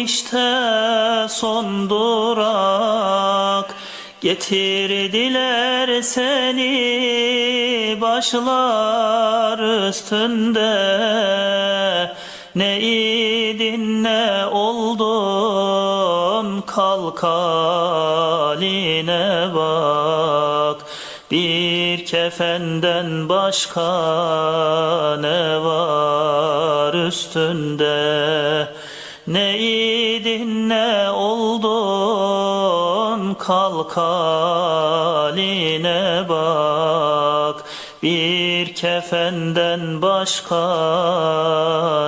işte son durak. Getirdiler seni başlar üstünde. Ne idin ne oldun kalk haline bak. Bir kefenden başka ne var üstünde Ne idin ne oldun? Kalk haline bak. Bir kefenden başka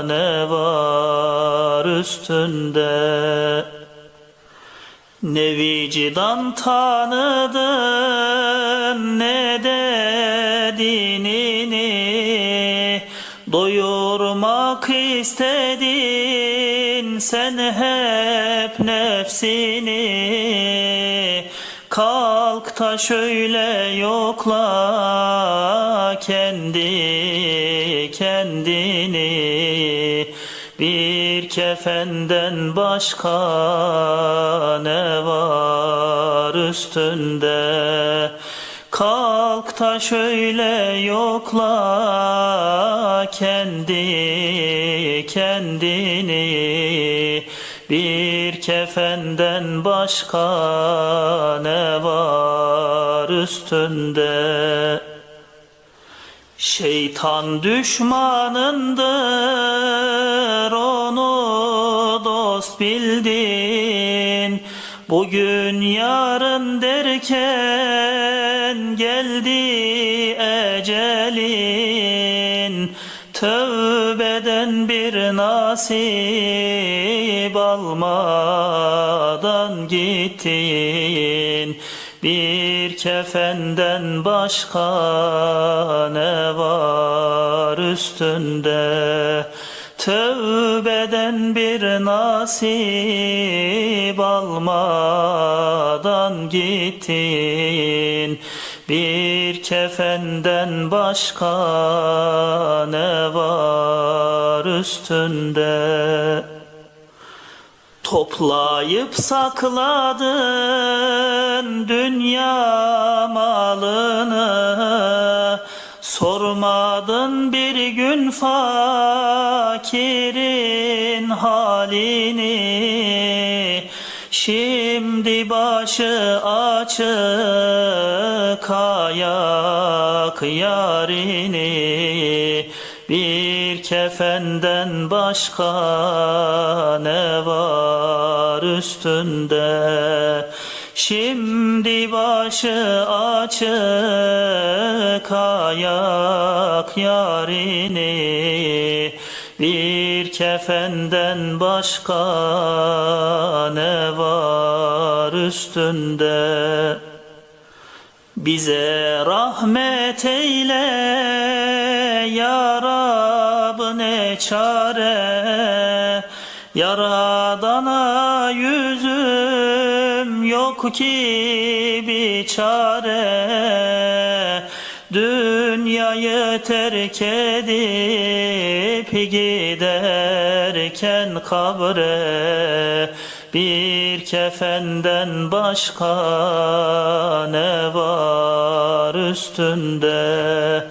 ne var üstünde? Ne vicdan tanıdın ne de dinini Doyurmak istedin sen hep nefsini Kalk da şöyle yokla kendi kendini bir kefenden başka ne var üstünde? Kalk da şöyle yokla kendi kendini Bir kefenden başka ne var üstünde? Şeytan düşmanındır onu dost bildin Bugün yarın derken geldi ecelin Tövbeden bir nasip almadan gittin bir kefenden başka ne var üstünde? Tövbeden bir nasip almadan gittin. Bir kefenden başka ne var üstünde? Toplayıp sakladın dünya malını. Sormadın bir gün fakirin halini. Şimdi başı açık ayak yarini kefenden başka ne var üstünde? Şimdi başı açık ayak yarini bir kefenden başka ne var üstünde? Bize rahmet eyle ya çare Yaradana yüzüm yok ki bir çare Dünyayı terk edip giderken kabre bir kefenden başka ne var üstünde?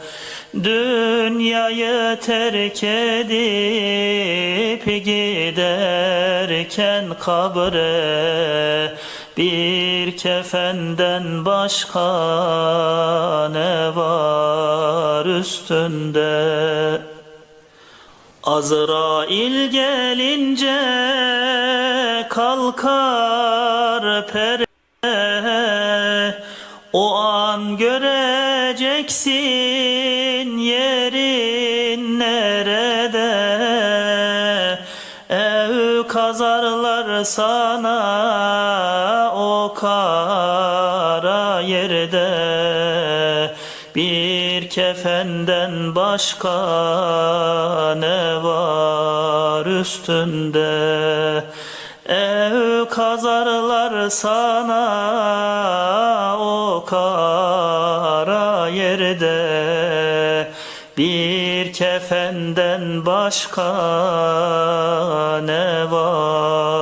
Dünyayı terk edip giderken kabre bir kefenden başka ne var üstünde? Azrail gelince kalkar pere göreceksin yerin nerede Ev kazarlar sana o kara yerde bir kefenden başka ne var üstünde? Ev kazarlar sana o kara Bir kefenden başka ne var?